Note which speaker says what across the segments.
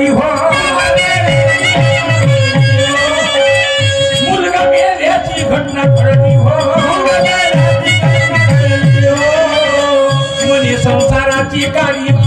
Speaker 1: झाली हो मुलगा घटना घडली हो. म्हणे संसाराची काळी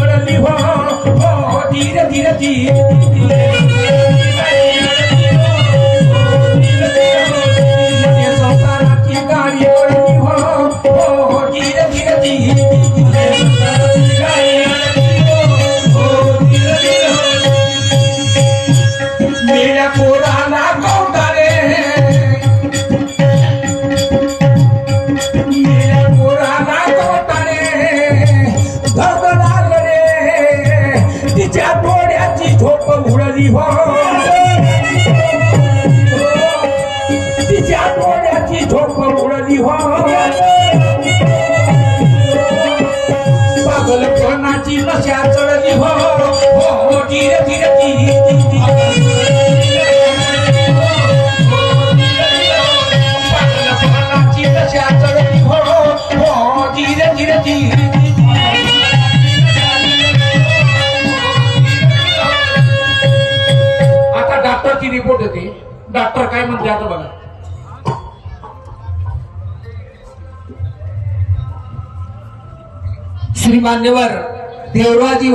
Speaker 1: मेल्या पोराला कौटारे मेल्या पोराला कौटारे धडधडाल रे। तिच्या डोळ्याची झोप उडली हो। तिच्या डोळ्याची झोप उडली हो। पागलपणाची नशा चढली हो। हो धीर धीर धीर। डॉक्टर काय म्हणते आता बघा.
Speaker 2: श्री मान्यवर देवराजी